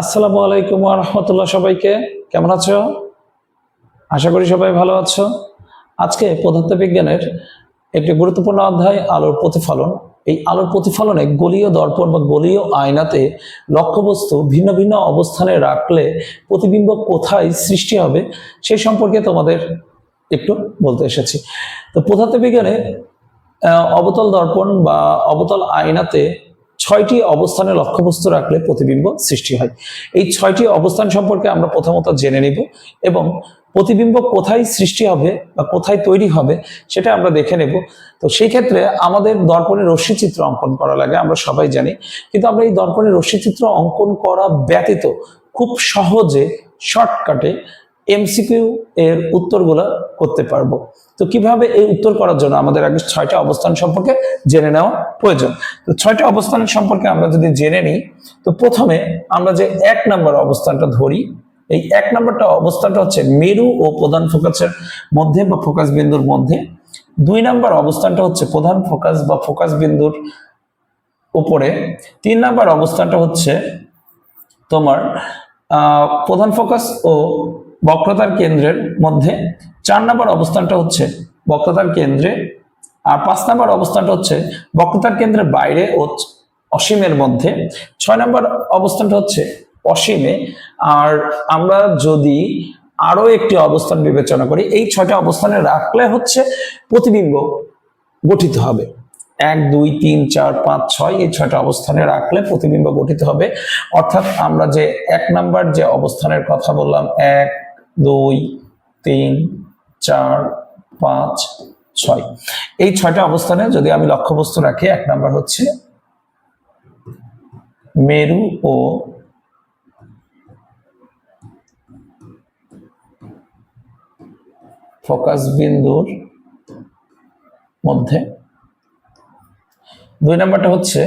আসসালামু আলাইকুম রহমতুল্লাহ সবাইকে। কেমন আছো? আশা করি সবাই ভালো আছো। আজকে পদার্থবিজ্ঞানের একটি গুরুত্বপূর্ণ অধ্যায়, আলোর প্রতিফলন। এই আলোর প্রতিফলনে গলীয় দর্পণ বা গলীয় আয়নাতে লক্ষ্যবস্তু ভিন্ন ভিন্ন অবস্থানে রাখলে প্রতিবিম্ব কোথায় সৃষ্টি হবে সেই সম্পর্কে তোমাদের একটু বলতে এসেছি। তো পদার্থবিজ্ঞানে অবতল দর্পণ বা অবতল আয়নাতে ছয়টি অবস্থানে লক্ষ্যবস্তু রাখলে প্রতিবিম্ব সৃষ্টি হয়। এই ছয়টি অবস্থান সম্পর্কে আমরা প্রথমত জেনে নিব এবং প্রতিবিম্ব কোথায় সৃষ্টি হবে বা কোথায় তৈরি হবে সেটা আমরা দেখে নেব। তো সেই ক্ষেত্রে আমাদের দর্পণে রশ্মিচিত্র অঙ্কন করা লাগে, আমরা সবাই জানি। কিন্তু আমরা এই দর্পণে রশ্মিচিত্র অঙ্কন করা ব্যতীত খুব সহজে শর্টকাটে এমসিকিউ এর উত্তরগুলো করতে পারব। তো কীভাবে এই উত্তর করার জন্য আমাদের আগে ছয়টা অবস্থান সম্পর্কে জেনে নেওয়া প্রয়োজন। তো ছয়টা অবস্থান সম্পর্কে আমরা যদি জেনে নিই, তো প্রথমে আমরা যে এক নম্বর অবস্থানটা ধরি, এই এক নম্বরটা অবস্থানটা হচ্ছে মেরু ও প্রধান ফোকাসের মধ্যে বা ফোকাস বিন্দুর মধ্যে। দুই নম্বর অবস্থানটা হচ্ছে প্রধান ফোকাস বা ফোকাস বিন্দুর উপরে। তিন নম্বর অবস্থানটা হচ্ছে তোমার প্রধান ফোকাস ও বক্রতার কেন্দ্রের মধ্যে চার নম্বর অবস্থানটা হচ্ছে বক্রতার কেন্দ্রে, আর পাঁচ নম্বর অবস্থানটা হচ্ছে বক্রতার কেন্দ্রের বাইরে ও অসীমের মধ্যে। ছয় নম্বর অবস্থানটা হচ্ছে অসীমে। আর আমরা যদি আরও একটি অবস্থান বিবেচনা করি, এই ছয়টা অবস্থানে রাখলে হচ্ছে প্রতিবিম্ব গঠিত হবে। এক, দুই, তিন, চার, পাঁচ, ছয় এই ছয়টা অবস্থানে রাখলে প্রতিবিম্ব গঠিত হবে। অর্থাৎ আমরা যে এক নাম্বার যে অবস্থানের কথা বললাম, এক দুই, তিন, চার, পাঁচ, ছয়। এই ছয়টা অবস্থানে যদি আমি লক্ষ্যবস্তু রাখি, এক নাম্বার হচ্ছে মেরু ও ফোকাস বিন্দুর মধ্যে। দুই নাম্বারটা হচ্ছে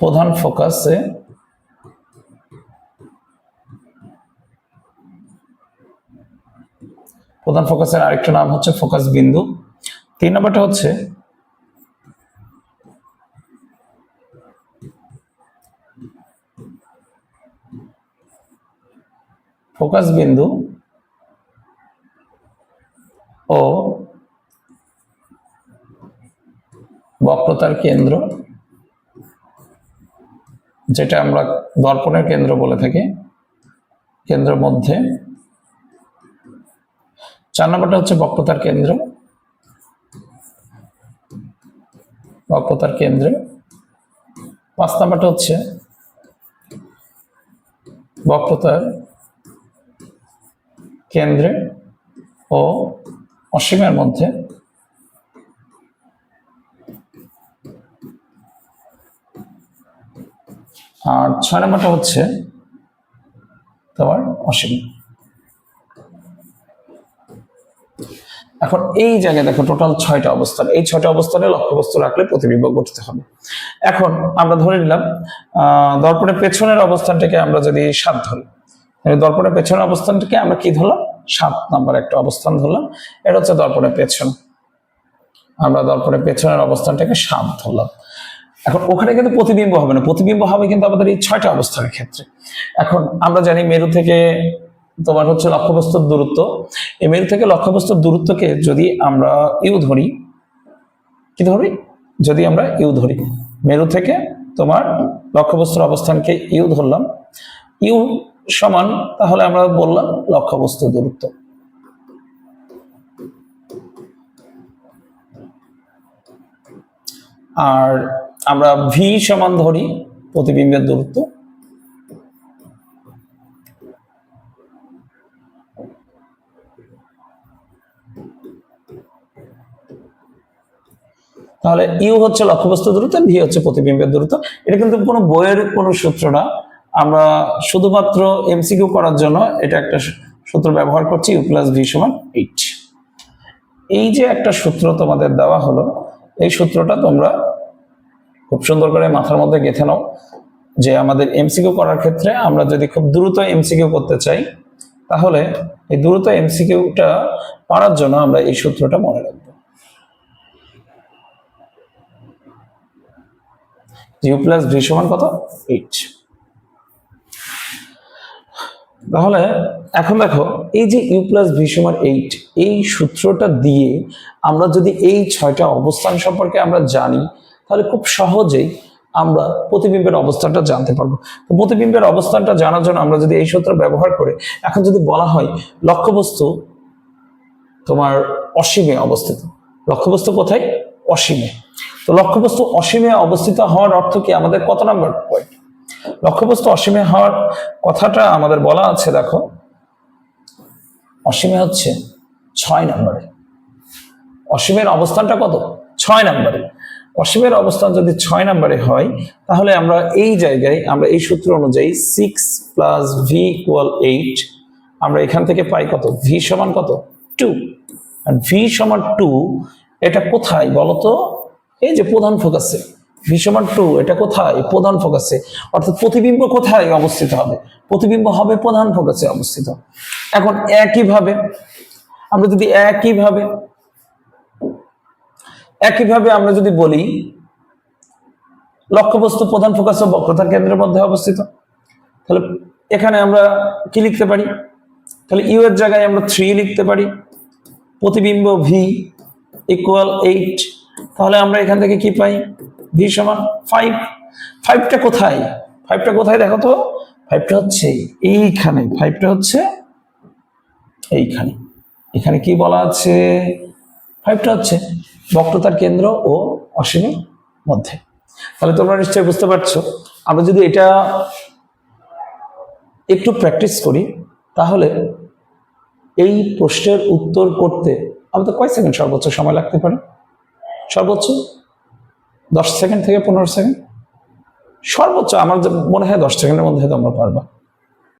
প্রধান ফোকাসে প্রধান ফোকাসের আরেকটা নাম হচ্ছে ফোকাস বিন্দু। তিন নম্বরটা হচ্ছে ফোকাস বিন্দু ও বক্রতার কেন্দ্র, যেটা আমরা দর্পণের কেন্দ্র বলে থাকি, কেন্দ্রের মধ্যে চার নম্বরটা হচ্ছে বক্রতার কেন্দ্র। বক্রতার কেন্দ্রে। পাঁচ নম্বরটা হচ্ছে বক্রতার কেন্দ্রে ও অসীমের মধ্যে আর ছয় নম্বরটা হচ্ছে তোমার অসীম। এখন এই জায়গায় দেখো টোটাল ছয়টা অবস্থান। এই ছয়টা অবস্থানে লক্ষ্যবস্তু রাখলে প্রতিবিম্ব গঠিত হবে। এখন আমরা ধরে নিলাম দর্পণের পেছনের অবস্থানটাকে আমরা যদি সাত ধরি দর্পণের পেছনের অবস্থানটাকে আমরা কি ধরলাম? সাত নাম্বার একটা অবস্থান ধরলাম। এটা হচ্ছে দর্পণের পেছন। আমরা দর্পণের পেছনের অবস্থানটাকে সাত ধরলাম। এখন ওখানে কিন্তু প্রতিবিম্ব হবে না। প্রতিবিম্ব হবে কিন্তু আমাদের এই ছয়টা অবস্থানের ক্ষেত্রে। এখন আমরা জানি মেরু থেকে তোমার হচ্ছে লক্ষ্যবস্তুর দূরত্ব। এই মেরু থেকে লক্ষ্যবস্তুর দূরত্বকে যদি আমরা ইউ ধরি, কি ধরি? যদি আমরা ইউ ধরি। মেরু থেকে তোমার লক্ষ্যবস্তুর অবস্থানকে ইউ ধরলাম। ইউ সমান, তাহলে আমরা বললাম লক্ষ্যবস্তুর দূরত্ব। আর আমরা ভি সমান ধরি প্রতিবিম্বের দূরত্ব। তাহলে ইউ হচ্ছে লক্ষ্যবস্তু দূরত্ব ভি হচ্ছে প্রতিবিম্বের দূরত্ব এটা কিন্তু কোনো বইয়ের কোনো সূত্র না। আমরা শুধুমাত্র এমসিকিউ করার জন্য এটা একটা সূত্র ব্যবহার করছি ইউ প্লাস ভি সমান এইট এই যে একটা সূত্র তোমাদের দেওয়া হলো, এই সূত্রটা তোমরা খুব সুন্দর করে মাথার মধ্যে গেঁথে নাও যে আমাদের এমসিকিউ করার ক্ষেত্রে আমরা যদি খুব দ্রুত এমসিকিউ করতে চাই, তাহলে এই দ্রুত এমসিকিউটা পারার জন্য আমরা এই সূত্রটা মনে রাখব। ইউ প্লাস ভি সমান কত? এইট। তাহলে এখন দেখো, এই যে ইউ প্লাস ভি সমান এইট, এই সূত্রটা দিয়ে আমরা যদি এই ছয়টা অবস্থান সম্পর্কে আমরা জানি, তাহলে খুব সহজেই আমরা প্রতিবিম্বের অবস্থানটা জানতে পারব। তো প্রতিবিম্বের অবস্থানটা জানার জন্য আমরা যদি এই সূত্র ব্যবহার করে, এখন যদি বলা হয় লক্ষ্যবস্তু তোমার অসীমে অবস্থিত, লক্ষ্যবস্তু কোথায়? অসীমে। তো লক্ষ্যবস্তু অসীমে অবস্থিত হওয়ার অর্থ কি? আমাদের কত নাম্বার পয়েন্ট লক্ষ্যবস্তু অসীমে হওয়ার কথাটা আমাদের বলা আছে, দেখো। অসীমে হচ্ছে ছয় নম্বরে। অসীমের অবস্থানটা কত? ছয় নম্বরে। অসীমের অবস্থান যদি ছয় নম্বরে হয়, তাহলে আমরা এই জায়গায়, আমরা এই সূত্র অনুযায়ী six plus V equal eight আমরা এখান থেকে পাই কত? ভি সমান কত? টু আর ভি সমান টু এটা কোথায় বলতো? এই যে প্রধান ফোকাসে ভি সমান টু এটা কোথায়? প্রধান ফোকাসে অর্থাৎ প্রতিবিম্ব কোথায় অবস্থিত হবে? প্রতিবিম্ব হবে প্রধান ফোকাসে অবস্থিত। এখন একইভাবে, আমরা যদি একইভাবে একইভাবে আমরা যদি বলি, লক্ষ্যবস্তু প্রধান ফোকাস ও বক্রতার কেন্দ্রের মধ্যে অবস্থিত। তাহলে এখানে আমরা কি লিখতে পারি? তাহলে ইউ এর জায়গায় আমরা থ্রি লিখতে পারি। প্রতিবিম্ব ভি ইকুয়াল এইট তাহলে আমরা এখান থেকে কি পাই? ভি সমান ফাইভ ফাইভটা কোথায়? ফাইভটা কোথায় দেখো তো? ফাইভটা হচ্ছে এইখানে। ফাইভটা হচ্ছে এইখানে। এখানে কি বলা আছে? ফাইভটা হচ্ছে বক্রতার কেন্দ্র ও অসীমের মধ্যে। তাহলে তোমরা নিশ্চয়ই বুঝতে পারছ। আমরা যদি এটা একটু প্র্যাকটিস করি, তাহলে এই প্রশ্নের উত্তর করতে আমাদের কয় সেকেন্ড সর্বোচ্চ সময় লাগতে পারে? সর্বোচ্চ দশ সেকেন্ড থেকে পনেরো সেকেন্ড? সর্বোচ্চ আমার মনে হয় দশ সেকেন্ডের মধ্যে তোমরা পারবা।